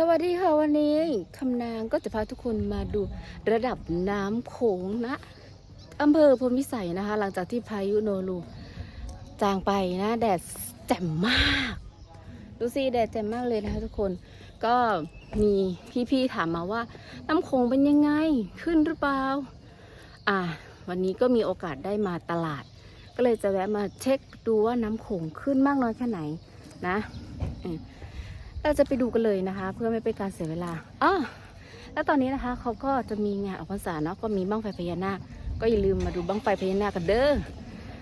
สวัสดีค่ะวันนี้คำนางก็จะพาทุกคนมาดูระดับน้ำโขงนะอำเภอพลพิสัยนะคะ หลังจากที่พายุโนรูจางไปนะแดดแจ่มมาก ดูสิแดดแจ่มมากเลยนะคะทุกคนก็มีพี่ๆถามมาว่า น้ำโขงเป็นยังไงขึ้นหรือเปล่าอ่า วันนี้ก็มีโอกาสได้มาตลาด ก็เลยจะแวะมาเช็คดูว่าน้ำโขงขึ้นมากน้อยแค่ไหนนะอืม เราจะไปดูกันเลยนะคะ เพื่อไม่เป็นการเสียเวลาอ๋อแล้วตอนนี้นะคะเขาก็จะมีงานออกพรรษาเนาะก็มีบั้งไฟพญานาคก็อย่าลืมมาดูบั้งไฟพญานาคกันเด้อ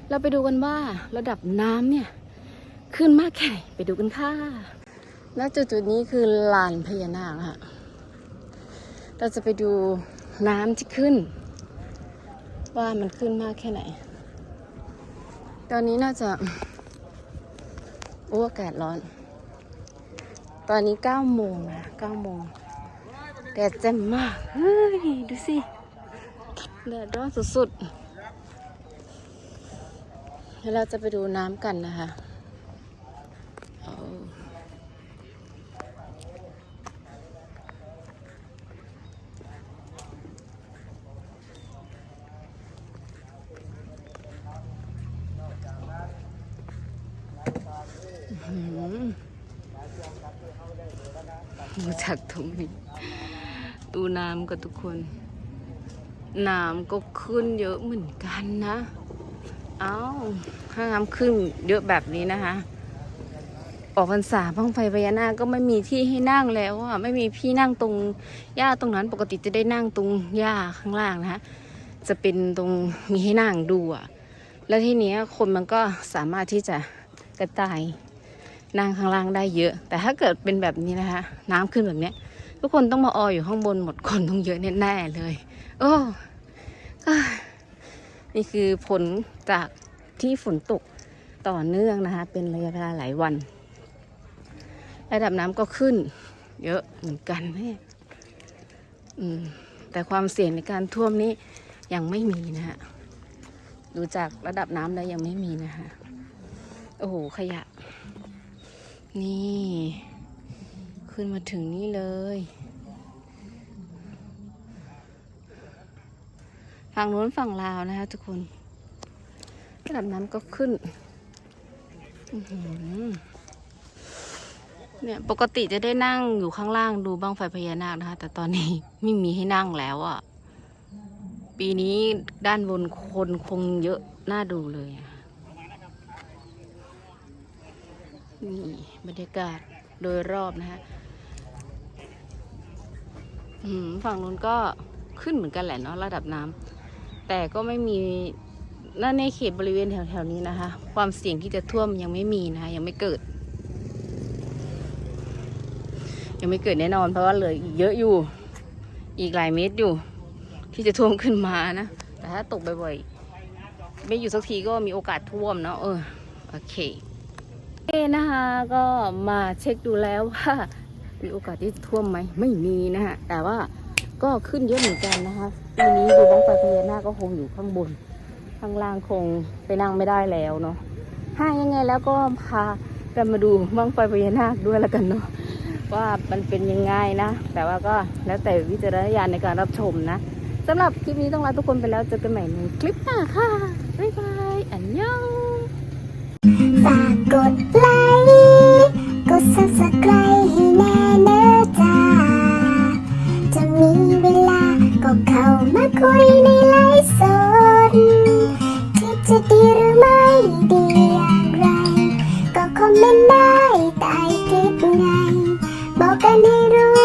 เราไปดูกันว่าระดับน้ำเนี่ยขึ้นมากแค่ไหนไปดูกันค่ะณจุดๆนี้คือลานพญานาคค่ะเราจะไปดูน้ำที่ขึ้น ว่ามันขึ้นมากแค่ไหน ตอนนี้น่าจะโอ้อากาศร้อน ตอนนี้เก้าโมงนะเก้าโมงแดดแจ่มมาก เฮ้ย ดูสิ แดดร้อนสุดๆแล้วเราจะไปดูน้ำกันนะคะเอาอื้อหือ ดู จากตรงนี้ ดูน้ำกับทุกคน น้ำก็ขึ้นเยอะเหมือนกันนะ เอา้าถ้าน้ำขึ้นเยอะแบบนี้นะคะ ออกพรรษาบ้างไฟพญานาคก็ไม่มีที่ให้นั่งแล้วอะ ไม่มีพี่นั่งตรงหญ้าตรงนั้น ปกติจะได้นั่งตรงหญ้าข้างล่างนะคะจะเป็นตรงมีให้นั่งดูอะ แล้วทีเนี้ยคนมันก็สามารถที่จะกระจาย นั่งข้างล่างได้เยอะ แต่ถ้าเกิดเป็นแบบนี้นะคะ น้ำขึ้นแบบเนี้ย ทุกคนต้องมาอออยู่ข้างบนหมดคนต้องเยอะแน่ๆเลย โอ้อ่านี่คือผลจากที่ฝนตกต่อเนื่องนะคะ เป็นระยะเวลาหลายวัน ระดับน้ำก็ขึ้น เยอะเหมือนกันแม่แต่ความเสี่ยงในการท่วมนี้ยังไม่มีนะฮะดูจากระดับน้ำแล้วยังไม่มีนะคะโอ้โห ขยะ นี่ ขึ้นมาถึงนี่เลย ฝั่งนู้นฝั่งลาวนะคะทุกคนระดับน้ำก็ขึ้นอื้อหือเนี่ยปกติจะได้นั่งอยู่ข้างล่างดูบ้างไฟพญานาคนะคะ แต่ตอนนี้ไม่มีให้นั่งแล้วอะ่ะ ปีนี้ด้านบนคนคงเยอะน่าดูเลยอะ นี่บรรยากาศโดยรอบนะฮะฝั่งนู้นก็ขึ้นเหมือนกันแหละเนาะระดับน้ำแต่ก็ไม่มีนั่นในเขตบริเวณแถวๆนี้นะคะ ความเสี่ยงที่จะท่วมยังไม่มีนะคะยังไม่เกิด ยังไม่เกิดแน่นอน เพราะว่าเหลืออีกเยอะอยู่ อีกหลายเมตรอยู่ ที่จะท่วมขึ้นมานะแต่ถ้าตกบ่อยๆไม่อยู่สักทีก็มีโอกาสท่วมเนาะเออโอเค เอนะคะก็มาเช็คดูแล้วว่ามีโอกาสที่ท่วมไหมไม่มีนะฮะแต่ว่าก็ขึ้นเยอะเหมือนกันนะคะปีนี้ดูบ้องไฟพญานาคก็คงอยู่ข้างบน ข้างล่างคงไปนั่งไม่ได้แล้วเนาะห้ายังไงแล้วก็พากันมาดูบ้องไฟพญานาคด้วยแล้วกันเนาะว่ามันเป็นยังไงนะ แต่ว่าก็แล้วแต่วิจารณญาณในการรับชมนะสำหรับคลิปนี้ต้องลาทุกคนไปแล้วเจอกันใหม่ในคลิปหน้าค่ะบ๊ายบายอันยอง ฝากกดไลค์กด subscribe ให้แน่เนอจ้าจะมีเวลาก็เข้ามาคุยในไลฟ์สดที่จะดีหรือไม่ดีอย่างไร ก็คอมเมนต์ได้ใต้คลิปไงบอกกันให้รู้